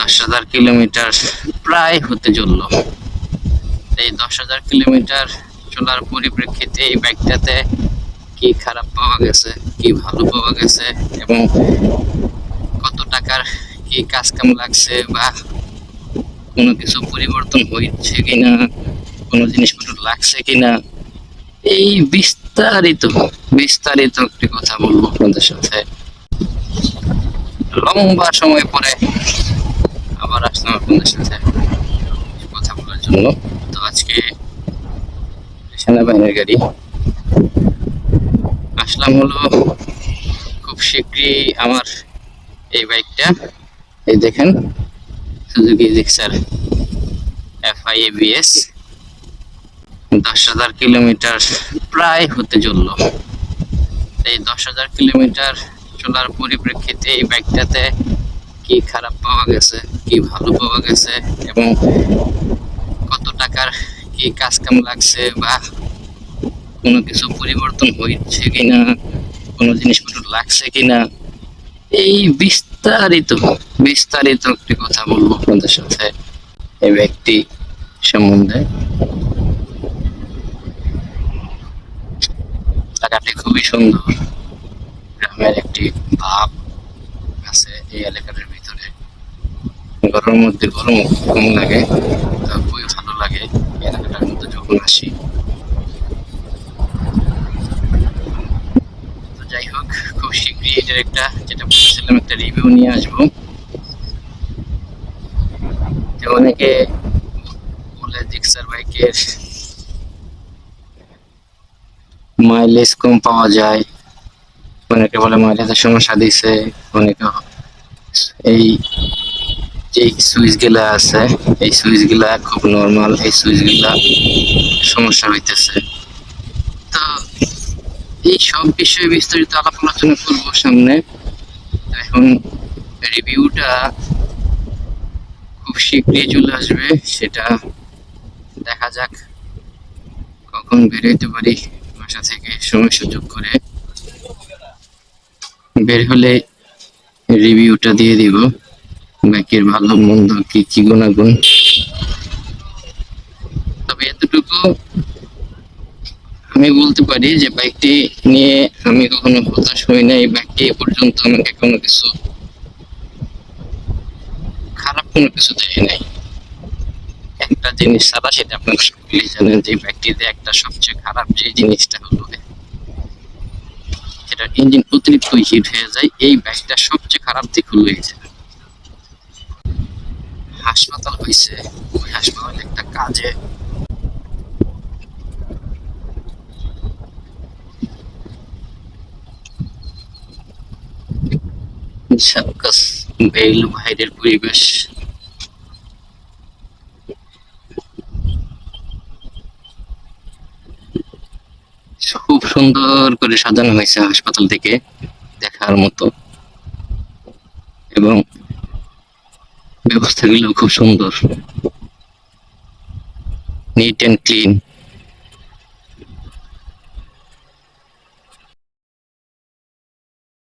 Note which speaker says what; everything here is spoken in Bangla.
Speaker 1: দশ হাজার কিলোমিটার প্রায় হতে চলল। এই দশ হাজার কিলোমিটার চলার পরিপ্রেক্ষিতে এই বাইকটাতে কি খারাপ পাওয়া গেছে, কি ভালো পাওয়া গেছে, এবং কত টাকার কি কাজ কাম লাগছে বা কোনো কিছু পরিবর্তন হয়েছে কিনা, কোনো জিনিসপত্র লাগছে কিনা, এই বিস্তারিত বিস্তারিত একটি কথা বলব আপনাদের সাথে। লম্বা সময় পরে আবার আসলাম আপনাদের সাথে। কথা বলার জন্য। তো আজকে সেনাবাহিনীর গাড়ি। আসলাম হলো খুব শীঘ্রই আমার এই বাইকটা। এই দেখেন। Suzuki Gixxer F I ABS দশ হাজার কিলোমিটার প্রায় হতে চলল। এই দশ হাজার কিলোমিটার চলার পরিপ্রেক্ষিতে এই বাইকটাতে কি খারাপ পাওয়া গেছে, কি ভালো পাওয়া গেছে, এবং কত টাকার কি কাজ কাম লাগছে বা কোনো কিছু পরিবর্তন হয়েছে কিনা, কোনো জিনিসপত্র লাগছে কিনা, এই বিস্তারিত বিস্তারিত একটি কথা বলব আপনাদের সাথে এই ব্যক্তি সম্বন্ধে। জায়গাটি খুবই সুন্দর, গ্রামের একটি ভাব আছে, এই এলাকাটার ভিতরে গরমের মধ্যে গরম কম লাগে তা খুবই ভালো লাগে। এই মধ্যে যখন আসি। তো যাই হোক, খুব শীঘ্রই এটার একটা, যেটা বলছিলাম, একটা রিভিউ নিয়ে আসব। যে অনেকে বলে জিক্সার বাইকের মাইলেজ কম পাওয়া যায়। অনেকে বলে মাইলেজের সমস্যা দিছে। অনেকে এই যে সুইচগুলা আছে, এই সুইচগুলা খুব নর্মাল এই সুইচগুলা সমস্যা হইতেছে। তো এই সব বিষয়ে বিস্তারিত আলাপ আলোচনা করব সামনে। এখন রিভিউটা খুব শীঘ্রই চলে আসবে, সেটা দেখা যাক কখন বেরোইতে পারি বাসা থেকে সময় সুযোগ করে। বের হলে রিভিউটা দিয়ে দিব। বাইকের ভালো মন্দ কি কি গুণাগুণ? তবে এতটুকু আমি বলতে পারি যে বাইকটি নিয়ে আমি কখনো হতাশ হই না এই বাইকটি এ পর্যন্ত আমাকে কোনো কিছু খারাপ কোনো কিছু দেয় নাই। একটা জিনিস ছাড়া সেটা আপনারা সকলেই জানেন যে বাইকটিতে একটা সবচেয়ে খারাপ যে জিনিসটা হলো সেটা ইঞ্জিন অতিরিক্ত হিট হয়ে যায় এই বাইকটা সবচেয়ে খারাপ দিক হলো এই যে। হাসপাতাল হয়েছে ওই হাসপাতালে একটা কাজে। বাইরের পরিবেশ। খুব সুন্দর করে সাজানো হয়েছে হাসপাতাল থেকে দেখার মতো। এবং ব্যবস্থাগুলো খুব সুন্দর। Neat and clean